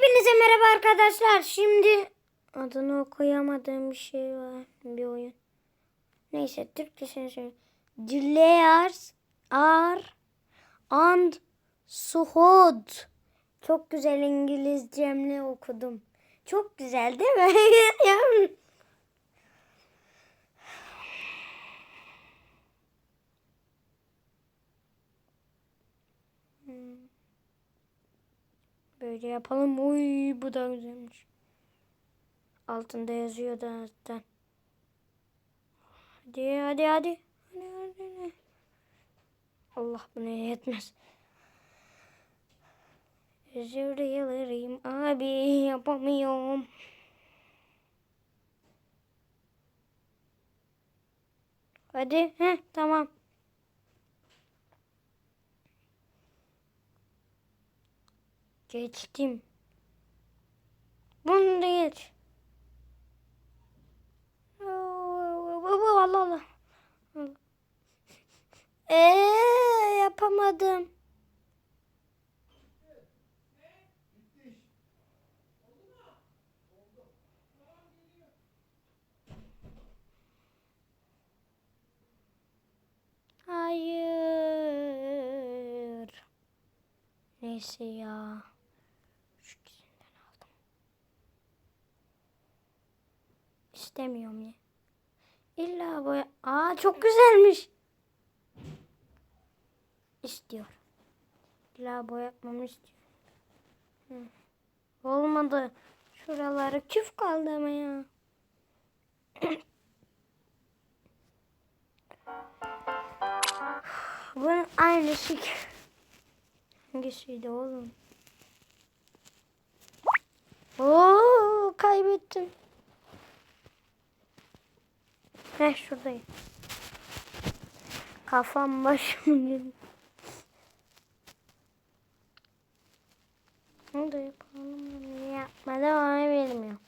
Hepinize merhaba arkadaşlar. Şimdi adını okuyamadığım bir şey var. Bir oyun. Neyse Türkçesini söyleyeyim. Delayers are and Suhud. Çok güzel İngilizcemle okudum. Çok güzel değil mi? Böyle yapalım. Uy bu da güzelmiş. Altında yazıyor da. Hadi hadi hadi. Hadi hadi. hadi. Allah buna yetmez. Özür dilerim abi yapamıyorum. Hadi heh tamam. Geçtim. Bunu da geç. Allah Allah. Eee yapamadım. Hayır. Neyse ya. İstemiyorum ya. İlla boya... Aa çok güzelmiş. İstiyor. İlla boyatmamı istiyor. Hı. Olmadı. Şuraları küf kaldı ama ya. Bunun aynısı. Hangisiydi oğlum? Oo kaybettim. Heh şuradayım. Kafam başım gibi. Ne da yapalım? Niye yapmadım onu bilmiyorum.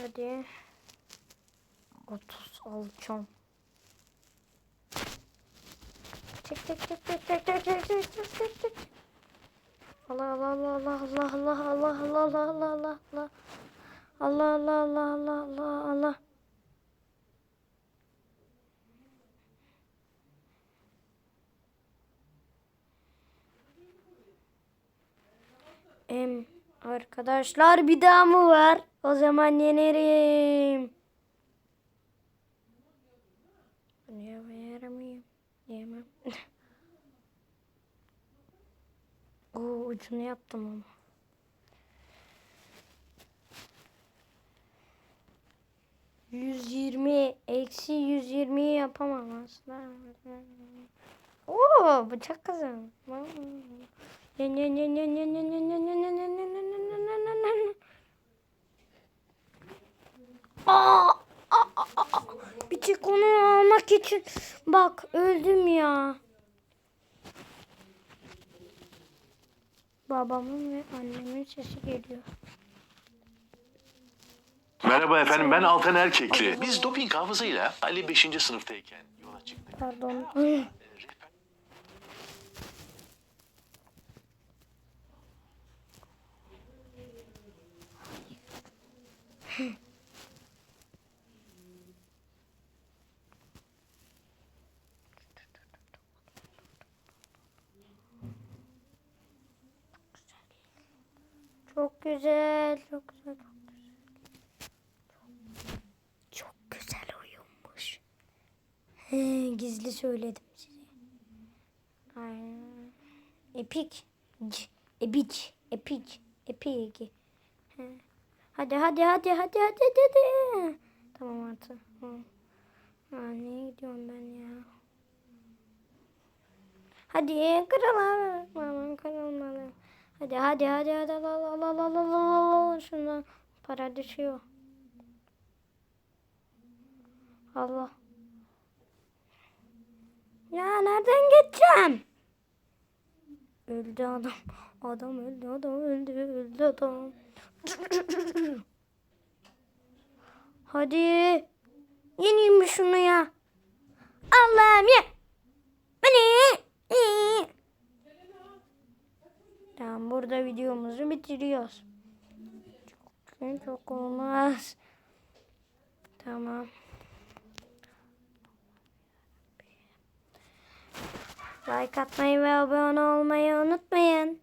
Hadi. 30 alacağım. Çek çek çek çek çek çek çek çek çek çek çek. Allah Allah Allah Allah Allah Allah Allah Allah Allah Allah Allah Allah Allah Allah Allah Allah Allah Em arkadaşlar bir daha mı var? O zaman yenerim. Yaramıyor? Yemem. Oo ucunu yaptım ama. 120 eksi 120 yapamam aslında. Oo bıçak kazan. Aa, aa, aa. Bir tek onu almak için bak öldüm ya. Babamın ve annemin sesi geliyor. Merhaba efendim ben Altan Erkekli. Biz doping hafızayla Ali 5. sınıftayken yola çıktık. Pardon. Çok güzel, çok güzel, çok güzel. Çok güzel oyunmuş. He, gizli söyledim size. Aynen. Epik. Epik. Epik. Epik. Hadi hadi hadi hadi hadi hadi. Tamam artık. Ha, neye gidiyorum ben ya? Hadi abi. Aman kırılmadı. Hadi hadi hadi hadi la la la la la la la şundan para düşüyor. Allah. Ya nereden geçeceğim? Öldü adam. Adam öldü, adam öldü, öldü adam. Hadi. Yeneyim mi şunu ya? Allah'ım ya. Beni. Tamam burada videomuzu bitiriyoruz. Çok, çok olmaz. Tamam. Like atmayı ve abone olmayı unutmayın.